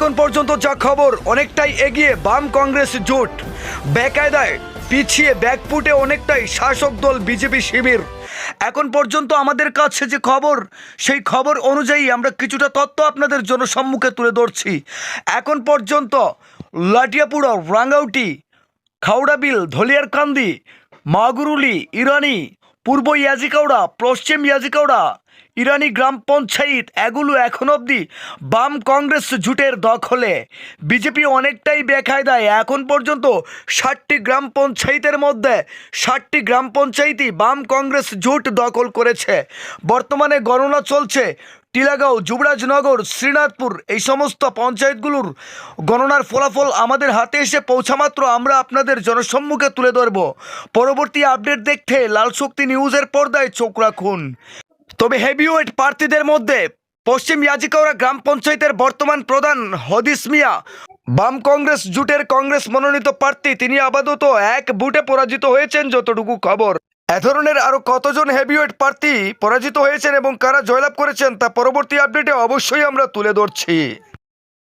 পর্যন্ত যা খবর, অনেকটাই এগিয়ে বাম কংগ্রেস জোট। বেকায়দায় পিছিয়ে ব্যাকপুটে অনেকটাই শাসক দল বিজেপি শিবির। এখন পর্যন্ত আমাদের কাছে যে খবর, সেই খবর অনুযায়ী আমরা কিছুটা তথ্য আপনাদের জন্য সম্মুখে তুলে ধরছি। এখন পর্যন্ত লাটিয়াপুরা, রাঙ্গাউটি খাউড়াবিল ধলিয়ারকান্দি, মাগুরুলি, ইরানি পূর্ব ইয়াজিকাউড়া পশ্চিম ইয়াজিকাউড়া ইরানি গ্রাম পঞ্চায়েত এগুলো এখন অবধি বাম কংগ্রেস জুটের দখলে। বিজেপি অনেকটাই বেখায় বেকায়দায়, এখন পর্যন্ত ষাটটি গ্রাম পঞ্চায়েতের মধ্যে ষাটটি গ্রাম পঞ্চায়েতই বাম কংগ্রেস জুট দখল করেছে। বর্তমানে গণনা চলছে টিলাগাঁও, যুবরাজনগর, শ্রীনাথপুর, এই সমস্ত পঞ্চায়েতগুলোর গণনার ফলাফল আমাদের হাতে এসে পৌঁছামাত্র আমরা আপনাদের জনসম্মুখে তুলে ধরব। পরবর্তী আপডেট দেখতে লাল শক্তি নিউজের পর্দায় চোখ রাখুন। তবে হেভিওয়েট প্রার্থীদের মধ্যে পশ্চিম ইয়াজিকাওড়া গ্রাম পঞ্চায়েতের বর্তমান প্রধান হদিস মিয়া, বাম কংগ্রেস জুটের কংগ্রেস মনোনীত প্রার্থী, তিনি আপাতত এক বুটে পরাজিত হয়েছেন যতটুকু খবর। এ ধরনের আরও কতজন হেভিওয়েট প্রার্থী পরাজিত হয়েছেন এবং কারা জয়লাভ করেছেন তা পরবর্তী আপডেটে অবশ্যই আমরা তুলে ধরছি।